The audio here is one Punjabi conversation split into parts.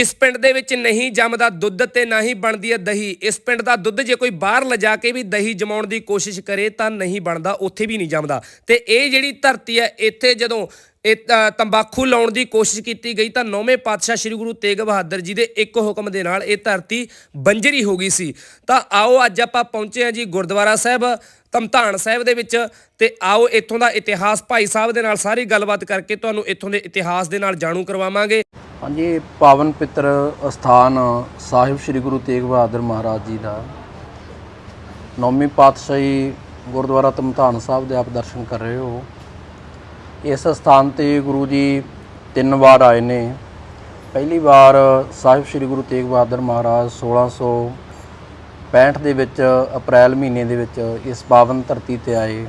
ਇਸ ਪਿੰਡ ਦੇ ਵਿੱਚ ਨਹੀਂ ਜੰਮਦਾ ਦੁੱਧ ਤੇ ਨਾ ਹੀ ਬਣਦੀ ਹੈ ਦਹੀਂ। ਇਸ ਪਿੰਡ ਦਾ ਦੁੱਧ ਜੇ ਕੋਈ ਬਾਹਰ ਲਿਜਾ ਕੇ ਵੀ ਦਹੀਂ ਜਮਾਉਣ ਦੀ ਕੋਸ਼ਿਸ਼ ਕਰੇ ਤਾਂ ਨਹੀਂ ਬਣਦਾ, ਉੱਥੇ ਵੀ ਨਹੀਂ ਜੰਮਦਾ। ਤੇ ਇਹ ਜਿਹੜੀ ਧਰਤੀ ਹੈ, ਇੱਥੇ ਜਦੋਂ ਇਹ ਤੰਬਾਕੂ ਲਾਉਣ ਦੀ ਕੋਸ਼ਿਸ਼ ਕੀਤੀ ਗਈ ਤਾਂ ਨੌਵੇਂ ਪਾਤਸ਼ਾਹ ਸ੍ਰੀ ਗੁਰੂ ਤੇਗ ਬਹਾਦਰ ਜੀ ਦੇ ਇੱਕ ਹੁਕਮ ਦੇ ਨਾਲ ਇਹ ਧਰਤੀ ਬੰਜਰੀ ਹੋ ਗਈ ਸੀ। ਤਾਂ ਆਓ ਅੱਜ ਆਪਾਂ ਪਹੁੰਚੇ ਹਾਂ ਜੀ ਗੁਰਦੁਆਰਾ ਸਾਹਿਬ, ਧਮਧਾਨ ਸਾਹਿਬ ਦੇ ਵਿੱਚ। ਤੇ ਆਓ ਇੱਥੋਂ ਦਾ ਇਤਿਹਾਸ, ਭਾਈ ਸਾਹਿਬ ਦੇ ਨਾਲ ਸਾਰੀ ਗੱਲਬਾਤ ਕਰਕੇ ਤੁਹਾਨੂੰ ਇੱਥੋਂ ਦੇ ਇਤਿਹਾਸ ਦੇ ਨਾਲ ਜਾਣੂ ਕਰਵਾਵਾਂਗੇ। ਹਾਂਜੀ ਇਹ ਪਾਵਨ ਪਿੱਤਰ ਅਸਥਾਨ ਸਾਹਿਬ ਸ੍ਰੀ ਗੁਰੂ ਤੇਗ ਬਹਾਦਰ ਮਹਾਰਾਜ ਜੀ ਦਾ। ਨੌਵੀਂ ਪਾਤਸ਼ਾਹੀ ਗੁਰਦੁਆਰਾ ਧਮਧਾਨ ਸਾਹਿਬ ਦੇ ਆਪ ਦਰਸ਼ਨ ਕਰ ਰਹੇ ਹੋ। ਇਸ ਸਥਾਨ ਤੇ ਗੁਰੂ ਜੀ ਤਿੰਨ ਵਾਰ ਆਏ ਨੇ। ਪਹਿਲੀ ਵਾਰ ਸਾਹਿਬ ਸ੍ਰੀ ਗੁਰੂ ਤੇਗ ਬਹਾਦਰ ਮਹਾਰਾਜ 1665 ਦੇ ਵਿੱਚ, ਅਪ੍ਰੈਲ ਮਹੀਨੇ ਦੇ ਵਿੱਚ ਇਸ ਪਾਵਨ ਧਰਤੀ ਤੇ ਆਏ।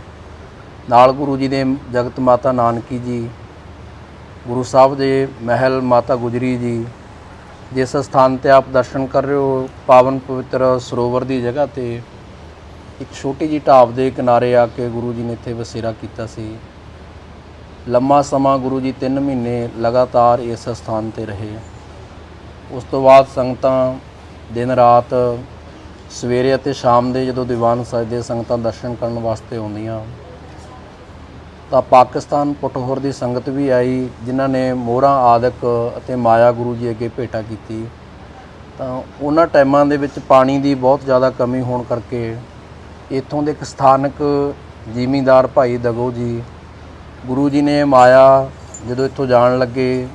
ਨਾਲ ਗੁਰੂ ਜੀ ਦੇ ਜਗਤ ਮਾਤਾ ਨਾਨਕੀ ਜੀ ਗੁਰੂ ਸਾਹਿਬ ਦੇ ਮਹਿਲ ਮਾਤਾ ਗੁਜਰੀ ਜੀ ਜਿਸ ਸਥਾਨ ਤੇ ਆਪ ਦਰਸ਼ਨ ਕਰ ਰਹੇ ਹੋ, ਪਾਵਨ ਪਵਿੱਤਰ ਸਰੋਵਰ ਦੀ ਜਗ੍ਹਾ ਤੇ, ਇੱਕ ਛੋਟੀ ਜੀ ਢਾਬ ਦੇ ਕਿਨਾਰੇ ਆ ਕੇ ਗੁਰੂ ਜੀ ਨੇ ਇੱਥੇ ਵਸੇਰਾ ਕੀਤਾ ਸੀ। ਲੰਮਾ ਸਮਾਂ ਗੁਰੂ ਜੀ 3 ਮਹੀਨੇ ਲਗਾਤਾਰ ਇਸ ਸਥਾਨ ਤੇ ਰਹੇ। ਉਸ ਤੋਂ ਬਾਅਦ ਸੰਗਤਾਂ ਦਿਨ ਰਾਤ ਸਵੇਰੇ ਅਤੇ ਸ਼ਾਮ ਦੇ ਜਦੋਂ ਦੀਵਾਨ ਸਜਦੇ ਸੰਗਤਾਂ ਦਰਸ਼ਨ ਕਰਨ ਵਾਸਤੇ ਆਉਂਦੀਆਂ ਤਾਂ ਪਾਕਿਸਤਾਨ ਪਟੋਹਰ ਦੀ ਸੰਗਤ ਵੀ ਆਈ, ਜਿਨ੍ਹਾਂ ਨੇ ਮੋਹਰਾਂ, ਆਦਿਕ ਅਤੇ ਮਾਇਆ ਗੁਰੂ ਜੀ ਅੱਗੇ ਭੇਟਾ ਕੀਤੀ। ਤਾਂ ਉਹਨਾਂ ਟਾਈਮਾਂ ਦੇ ਵਿੱਚ ਪਾਣੀ ਦੀ ਬਹੁਤ ਜ਼ਿਆਦਾ ਕਮੀ ਹੋਣ ਕਰਕੇ ਇੱਥੋਂ ਦੇ ਇੱਕ ਸਥਾਨਕ ਜ਼ਿਮੀਂਦਾਰ ਭਾਈ ਦਗੋ ਜੀ, ਗੁਰੂ ਜੀ ਨੇ ਮਾਇਆ ਜਦੋਂ ਇੱਥੋਂ ਜਾਣ ਲੱਗੇ,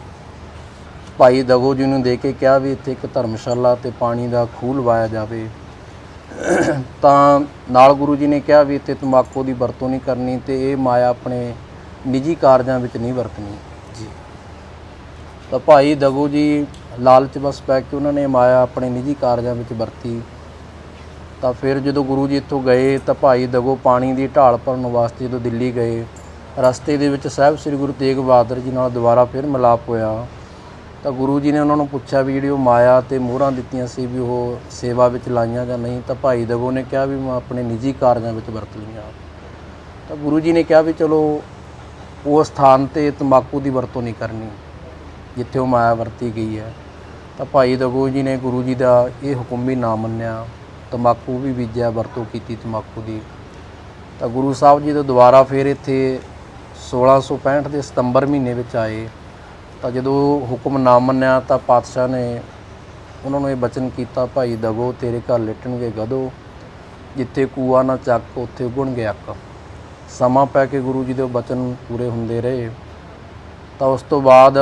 ਭਾਈ ਦਗੋ ਜੀ ਨੂੰ ਦੇ ਕੇ ਕਿਹਾ ਵੀ ਇੱਥੇ ਇੱਕ ਧਰਮਸ਼ਾਲਾ ਤੇ ਪਾਣੀ ਦਾ ਖੂਹ ਲਵਾਇਆ ਜਾਵੇ। ਤਾਂ ਨਾਲ ਗੁਰੂ ਜੀ ਨੇ ਕਿਹਾ ਵੀ ਇੱਥੇ ਤੰਬਾਕੂ ਦੀ ਵਰਤੋਂ ਨਹੀਂ ਕਰਨੀ ਤੇ ਇਹ ਮਾਇਆ ਆਪਣੇ ਨਿੱਜੀ ਕਾਰਜਾਂ ਵਿੱਚ ਨਹੀਂ ਵਰਤਣੀ। ਜੀ। ਤਾਂ ਭਾਈ ਦਗੋ ਜੀ ਲਾਲਚ ਬਸ ਪੈ ਕੇ ਉਹਨਾਂ ਨੇ ਮਾਇਆ ਆਪਣੇ ਨਿੱਜੀ ਕਾਰਜਾਂ ਵਿੱਚ ਵਰਤੀ। ਤਾਂ ਫਿਰ ਜਦੋਂ ਗੁਰੂ ਜੀ ਇੱਥੋਂ ਗਏ ਤਾਂ ਭਾਈ ਦਗੋ ਪਾਣੀ ਦੀ ਢਾਲ ਭਰਨ ਵਾਸਤੇ ਜਦੋਂ ਦਿੱਲੀ ਗਏ ਰਸਤੇ ਦੇ ਵਿੱਚ ਸਾਹਿਬ ਸ੍ਰੀ ਗੁਰੂ ਤੇਗ ਬਹਾਦਰ ਜੀ ਨਾਲ ਦੁਬਾਰਾ ਫਿਰ ਮਿਲਾਪ ਹੋਇਆ। ਤਾਂ ਗੁਰੂ ਜੀ ਨੇ ਉਹਨਾਂ ਨੂੰ ਪੁੱਛਿਆ ਵੀ ਜਿਹੜੀ ਉਹ ਮਾਇਆ ਤੇ ਮੋਹਰਾਂ ਦਿੱਤੀਆਂ ਸੀ ਵੀ ਉਹ ਸੇਵਾ ਵਿੱਚ ਲਾਈਆਂ ਜਾਂ ਨਹੀਂ, ਤਾਂ ਭਾਈ ਦਗੋ ਨੇ ਕਿਹਾ ਵੀ ਮੈਂ ਆਪਣੇ ਨਿੱਜੀ ਕਾਰਜਾਂ ਵਿੱਚ ਵਰਤ ਲਈਆਂ। ਤਾਂ ਗੁਰੂ ਜੀ ਨੇ ਕਿਹਾ ਵੀ ਚਲੋ ਉਸ ਸਥਾਨ ਤੇ ਤੰਬਾਕੂ ਦੀ ਵਰਤੋਂ ਨਹੀਂ ਕਰਨੀ, ਜਿੱਥੇ ਉਹ ਮਾਇਆ ਵਰਤੀ ਗਈ ਹੈ। ਤਾਂ ਭਾਈ ਦਗੋ ਜੀ ਨੇ ਗੁਰੂ ਜੀ ਦਾ ਇਹ ਹੁਕਮ ਵੀ ਨਾ ਮੰਨਿਆ, ਤੰਬਾਕੂ ਵੀ ਬੀਜਿਆ, ਵਰਤੋਂ ਕੀਤੀ ਤੰਬਾਕੂ ਦੀ। ਤਾਂ ਗੁਰੂ ਸਾਹਿਬ ਜੀ ਤੋਂ ਦੁਬਾਰਾ ਫਿਰ ਇੱਥੇ 1665 ਦੇ ਸਤੰਬਰ ਮਹੀਨੇ ਵਿੱਚ ਆਏ। ਤਾਂ ਜਦੋਂ ਹੁਕਮ ਨਾ ਮੰਨਿਆ ਤਾਂ ਪਾਤਸ਼ਾਹ ਨੇ ਉਹਨਾਂ ਨੂੰ ਇਹ ਬਚਨ ਕੀਤਾ ਭਾਈ ਦਗੋ ਤੇਰੇ ਘਰ ਲਿਟਣਗੇ ਗਧੋ ਜਿੱਥੇ ਕੂਆ ਨਾ ਚੱਕ ਉੱਥੇ ਉਗਣਗੇ ਅੱਕ। ਸਮਾਂ ਪੈ ਕੇ ਗੁਰੂ ਜੀ ਦੇ ਬਚਨ ਪੂਰੇ ਹੁੰਦੇ ਰਹੇ। ਤਾਂ ਉਸ ਤੋਂ ਬਾਅਦ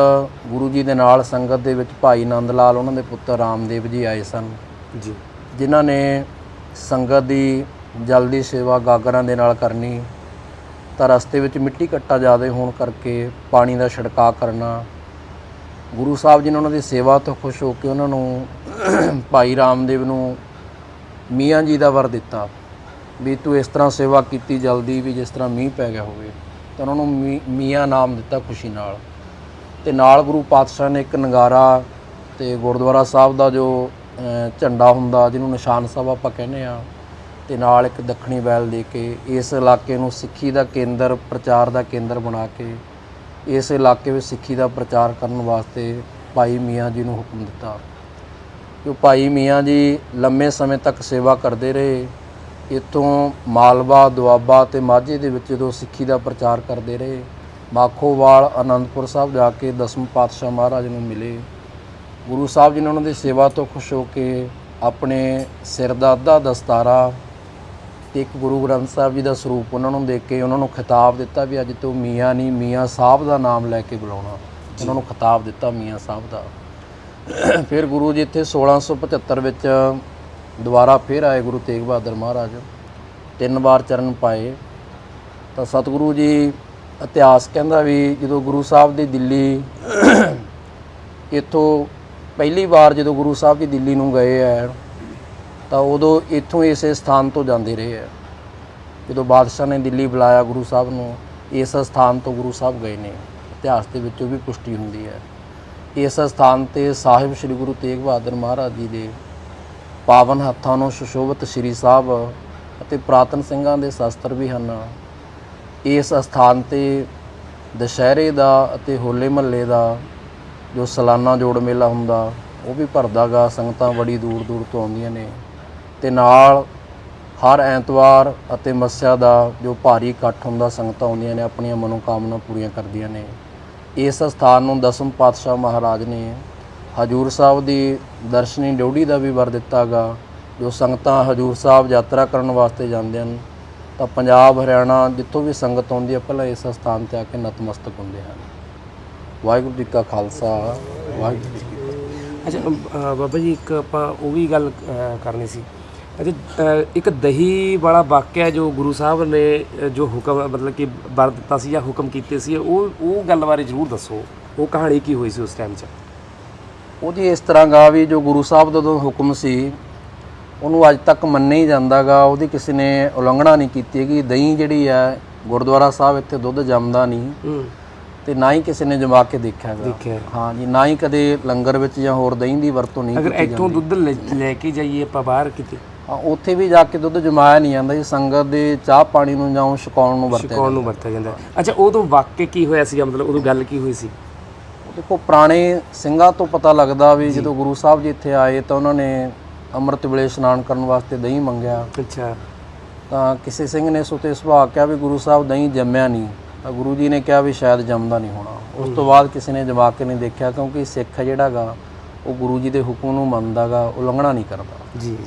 ਗੁਰੂ ਜੀ ਦੇ ਨਾਲ ਸੰਗਤ ਦੇ ਵਿੱਚ ਭਾਈ ਨੰਦ ਲਾਲ ਉਹਨਾਂ ਦੇ ਪੁੱਤਰ ਰਾਮਦੇਵ ਜੀ ਆਏ ਸਨ। ਜੀ। ਜਿਨ੍ਹਾਂ ਨੇ ਸੰਗਤ ਦੀ ਜਲ ਦੀ ਸੇਵਾ ਗਾਗਰਾਂ ਦੇ ਨਾਲ ਕਰਨੀ ਤਾਂ ਰਸਤੇ ਵਿੱਚ ਮਿੱਟੀ ਕੱਟਾ ਜ਼ਿਆਦਾ ਹੋਣ ਕਰਕੇ ਪਾਣੀ ਦਾ ਛਿੜਕਾਅ ਕਰਨਾ ਗੁਰੂ ਸਾਹਿਬ ਜੀ ਨੇ ਉਹਨਾਂ ਦੀ ਸੇਵਾ ਤੋਂ ਖੁਸ਼ ਹੋ ਕੇ ਉਹਨਾਂ ਨੂੰ ਭਾਈ ਰਾਮਦੇਵ ਨੂੰ ਮੀਆਂ ਜੀ ਦਾ ਵਰ ਦਿੱਤਾ ਵੀ ਤੂੰ ਇਸ ਤਰ੍ਹਾਂ ਸੇਵਾ ਕੀਤੀ ਜਲਦੀ ਵੀ ਜਿਸ ਤਰ੍ਹਾਂ ਮੀਂਹ ਪੈ ਗਿਆ ਹੋਵੇ ਤਾਂ ਉਹਨਾਂ ਨੂੰ ਮੀ- ਮੀਆਂ ਨਾਮ ਦਿੱਤਾ ਖੁਸ਼ੀ ਨਾਲ। ਤੇ ਨਾਲ ਗੁਰੂ ਪਾਤਸ਼ਾਹ ਨੇ ਇੱਕ ਨਗਾਰਾ ਤੇ ਗੁਰਦੁਆਰਾ ਸਾਹਿਬ ਦਾ ਜੋ ਝੰਡਾ ਹੁੰਦਾ ਜਿਹਨੂੰ ਨਿਸ਼ਾਨ ਸਾਹਿਬ ਆਪਾਂ ਕਹਿੰਦੇ ਆ ਤੇ ਨਾਲ ਇੱਕ ਦੱਖਣੀ ਬੈਲ ਦੇ ਕੇ ਇਸ ਇਲਾਕੇ ਨੂੰ ਸਿੱਖੀ ਦਾ ਕੇਂਦਰ, ਪ੍ਰਚਾਰ ਦਾ ਕੇਂਦਰ ਬਣਾ ਕੇ ਇਸ ਇਲਾਕੇ ਵਿੱਚ ਸਿੱਖੀ ਦਾ ਪ੍ਰਚਾਰ ਕਰਨ ਵਾਸਤੇ ਭਾਈ ਮੀਆਂ ਜੀ ਨੂੰ ਹੁਕਮ ਦਿੱਤਾ। ਕਿ ਭਾਈ ਮੀਆਂ ਜੀ ਲੰਮੇ ਸਮੇਂ ਤੱਕ ਸੇਵਾ ਕਰਦੇ ਰਹੇ, ਇੱਥੋਂ ਮਾਲਵਾ, ਦੁਆਬਾ ਤੇ ਮਾਝੇ ਦੇ ਵਿੱਚ ਜਦੋਂ ਸਿੱਖੀ ਦਾ ਪ੍ਰਚਾਰ ਕਰਦੇ ਰਹੇ, ਮਾਖੋਵਾਲ, ਆਨੰਦਪੁਰ ਸਾਹਿਬ ਜਾ ਕੇ ਦਸਮ ਪਾਤਸ਼ਾਹ ਮਹਾਰਾਜ ਨੂੰ ਮਿਲੇ। ਗੁਰੂ ਸਾਹਿਬ ਜੀ ਨੇ ਉਹਨਾਂ ਦੀ ਸੇਵਾ ਤੋਂ ਖੁਸ਼ ਹੋ ਕੇ ਆਪਣੇ ਸਿਰ ਦਾ ਅੱਧਾ ਦਸਤਾਰਾ ਤੇ ਇੱਕ ਗੁਰੂ ਗ੍ਰੰਥ ਸਾਹਿਬ ਜੀ ਦਾ ਸਰੂਪ ਉਹਨਾਂ ਨੂੰ ਦੇ ਕੇ ਉਹਨਾਂ ਨੂੰ ਖਿਤਾਬ ਦਿੱਤਾ ਵੀ ਅੱਜ ਤੋਂ ਮੀਆਂ ਨਹੀਂ ਮੀਆਂ ਸਾਹਿਬ ਦਾ ਨਾਮ ਲੈ ਕੇ ਬੁਲਾਉਣਾ। ਉਹਨਾਂ ਨੂੰ ਖਿਤਾਬ ਦਿੱਤਾ ਮੀਆਂ ਸਾਹਿਬ ਦਾ। ਫਿਰ ਗੁਰੂ ਜੀ ਇੱਥੇ 1675 ਵਿੱਚ ਦੁਬਾਰਾ ਫਿਰ ਆਏ ਗੁਰੂ ਤੇਗ ਬਹਾਦਰ ਮਹਾਰਾਜ। ਤਿੰਨ ਵਾਰ ਚਰਨ ਪਾਏ। ਤਾਂ ਸਤਿਗੁਰੂ ਜੀ ਇਤਿਹਾਸ ਕਹਿੰਦਾ ਵੀ ਜਦੋਂ ਗੁਰੂ ਸਾਹਿਬ ਦੀ ਦਿੱਲੀ ਇੱਥੋਂ ਪਹਿਲੀ ਵਾਰ ਜਦੋਂ ਗੁਰੂ ਸਾਹਿਬ ਜੀ ਦਿੱਲੀ ਨੂੰ ਗਏ ਹੈ ਤਾਂ ਉਦੋਂ ਇੱਥੋਂ ਇਸੇ ਸਥਾਨ ਤੋਂ ਜਾਂਦੇ ਰਹੇ ਹੈ ਜਦੋਂ ਬਾਦਸ਼ਾਹ ਨੇ ਦਿੱਲੀ ਬੁਲਾਇਆ ਗੁਰੂ ਸਾਹਿਬ ਨੂੰ, ਇਸ ਸਥਾਨ ਤੋਂ ਗੁਰੂ ਸਾਹਿਬ ਗਏ ਨੇ। ਇਤਿਹਾਸ ਦੇ ਵਿੱਚ ਉਹ ਵੀ ਪੁਸ਼ਟੀ ਹੁੰਦੀ ਹੈ। ਇਸ ਸਥਾਨ ਤੇ ਸਾਹਿਬ ਸ੍ਰੀ ਗੁਰੂ ਤੇਗ ਬਹਾਦਰ ਮਹਾਰਾਜ ਜੀ ਦੇ ਪਾਵਨ ਹੱਥਾਂ ਨੂੰ ਸੁਸ਼ੋਭਿਤ ਸ੍ਰੀ ਸਾਹਿਬ ਅਤੇ ਪ੍ਰਾਤਨ ਸਿੰਘਾਂ ਦੇ ਸ਼ਸਤਰ ਵੀ ਹਨ। ਇਸ ਸਥਾਨ ਤੇ ਦੁਸਹਿਰੇ ਦਾ ਅਤੇ ਹੋਲੇ ਮਹੱਲੇ ਦਾ ਜੋ ਸਾਲਾਨਾ ਜੋੜ ਮੇਲਾ ਹੁੰਦਾ, ਉਹ ਵੀ ਭਰਦਾਗਾ ਸੰਗਤਾਂ ਬੜੀ ਦੂਰ ਦੂਰ ਤੋਂ ਆਉਂਦੀਆਂ ਨੇ। ਤੇ ਨਾਲ ਹਰ ਐਤਵਾਰ ਅਤੇ ਮੱਸਿਆ ਦਾ ਜੋ ਭਾਰੀ ਇਕੱਠ ਹੁੰਦਾ ਸੰਗਤਾਂ ਆਉਂਦੀਆਂ ਨੇ ਆਪਣੀਆਂ ਮਨੋਕਾਮਨਾ ਪੂਰੀਆਂ ਕਰਦੀਆਂ ਨੇ। ਇਸ ਸਥਾਨ ਨੂੰ ਦਸਮ ਪਾਤਸ਼ਾਹ ਮਹਾਰਾਜ ਨੇ ਹਜੂਰ ਸਾਹਿਬ ਦੀ ਦਰਸ਼ਨੀ ਡਿਊਟੀ ਦਾ ਵੀ ਵਰ ਦਿੱਤਾਗਾ ਜੋ ਸੰਗਤਾਂ ਹਜੂਰ ਸਾਹਿਬ ਯਾਤਰਾ ਕਰਨ ਵਾਸਤੇ ਜਾਂਦੇ ਹਨ ਤਾਂ ਪੰਜਾਬ ਹਰਿਆਣਾ ਜਿੱਥੋਂ ਵੀ ਸੰਗਤ ਆਉਂਦੀ ਹੈ ਪਹਿਲਾਂ ਇਸ ਸਥਾਨ ਤੇ ਆ ਕੇ ਨਤਮਸਤਕ ਹੁੰਦੇ ਹਨ। ਵਾਹਿਗੁਰੂ ਜੀ ਕਾ ਖਾਲਸਾ ਵਾਹਿਗੁਰੂ ਜੀ ਕੀ ਫਤਿਹ। ਅੱਛਾ ਅ, ਬਾਬਾ ਜੀ ਇੱਕ ਆਪਾਂ ਉਹ ਵੀ ਗੱਲ ਅ, ਕਰਨੀ ਸੀ। ਅੱਛਾ ਇੱਕ ਦਹੀਂ ਵਾਲਾ ਵਾਕਿਆ ਜੋ ਗੁਰੂ ਸਾਹਿਬ ਨੇ ਜੋ ਹੁਕਮ ਮਤਲਬ ਕਿ ਵਰ ਦਿੱਤਾ ਸੀ ਜਾਂ ਹੁਕਮ ਕੀਤੇ ਸੀ ਉਹ ਉਹ ਗੱਲ ਬਾਰੇ ਜ਼ਰੂਰ ਦੱਸੋ। ਉਹ ਕਹਾਣੀ ਕੀ ਹੋਈ ਸੀ ਉਸ ਟਾਈਮ 'ਚ? ਉਹਦੀ ਇਸ ਤਰ੍ਹਾਂ ਗਾ ਵੀ ਜੋ ਗੁਰੂ ਸਾਹਿਬ ਦਾ ਜਦੋਂ ਹੁਕਮ ਸੀ ਉਹਨੂੰ ਅੱਜ ਤੱਕ ਮੰਨਿਆ ਹੀ ਜਾਂਦਾਗਾ ਉਹਦੀ ਕਿਸੇ ਨੇ ਉਲੰਘਣਾ ਨਹੀਂ ਕੀਤੀ ਹੈਗੀ। ਦਹੀਂ ਜਿਹੜੀ ਹੈ ਗੁਰਦੁਆਰਾ ਸਾਹਿਬ ਇੱਥੇ ਦੁੱਧ ਜੰਮਦਾ ਨਹੀਂ। ਤੇ ਨਾ ਹੀ ਕਿਸੇ ਨੇ ਜਮਾ ਕੇ ਦੇਖਿਆ ਦੇਖਿਆ। ਹਾਂ ਜੀ ਨਾ ਹੀ ਕਦੇ ਲੰਗਰ ਵਿੱਚ ਜਾਂ ਹੋਰ ਦਹੀਂ ਦੀ ਵਰਤੋਂ ਨਹੀਂ ਅਗਰ ਕੀਤੀ ਇੱਥੋਂ ਦੁੱਧ ਲੈ ਕੇ ਜਾਈਏ ਆਪਾਂ ਬਾਹਰ ਕਿਤੇ ਉੱਥੇ ਵੀ ਜਾ ਕੇ ਦੁੱਧ ਜਮਾਇਆ ਨਹੀਂ ਜਾਂਦਾ ਜੀ ਸੰਗਤ ਦੇ ਚਾਹ ਪਾਣੀ ਨੂੰ ਜਾਂ ਛਕਾਉਣ ਨੂੰ ਵਰਤਿਆ ਕੌਣ ਨੂੰ ਵਰਤਿਆ ਜਾਂਦਾ। ਹੈ। ਅੱਛਾ ਉਦੋਂ ਵਾਕਿਆ ਕੀ ਹੋਇਆ ਸੀਗਾ? ਮਤਲਬ ਉਦੋਂ ਗੱਲ ਕੀ ਹੋਈ ਸੀ? ਦੇਖੋ ਪੁਰਾਣੇ ਸਿੰਘਾਂ ਤੋਂ ਪਤਾ ਲੱਗਦਾ ਵੀ ਜਦੋਂ ਗੁਰੂ ਸਾਹਿਬ ਜੀ ਇੱਥੇ ਆਏ ਤਾਂ ਉਹਨਾਂ ਨੇ ਅੰਮ੍ਰਿਤ ਵੇਲੇ ਇਸ਼ਨਾਨ ਕਰਨ ਵਾਸਤੇ ਦਹੀਂ ਮੰਗਿਆ। ਅੱਛਾ। ਤਾਂ ਕਿਸੇ ਸਿੰਘ ਨੇ ਸੁਤੇ ਸੁਭਾਅ ਕਿਹਾ ਵੀ ਗੁਰੂ ਸਾਹਿਬ ਦਹੀਂ ਜੰਮਿਆ ਨਹੀਂ। ਤਾਂ ਗੁਰੂ ਜੀ ਨੇ ਕਿਹਾ ਵੀ ਸ਼ਾਇਦ ਜੰਮਦਾ ਨਹੀਂ ਹੋਣਾ। ਉਸ ਤੋਂ ਬਾਅਦ ਕਿਸੇ ਨੇ ਜਮਾ ਕੇ ਨਹੀਂ ਦੇਖਿਆ ਕਿਉਂਕਿ ਸਿੱਖ ਹੈ ਜਿਹੜਾਗਾ ਉਹ ਗੁਰੂ ਜੀ ਦੇ ਹੁਕਮ ਨੂੰ ਮੰਨਦਾਗਾ ਉਲੰਘਣਾ ਨਹੀਂ ਕਰਦਾ। ਜੀ।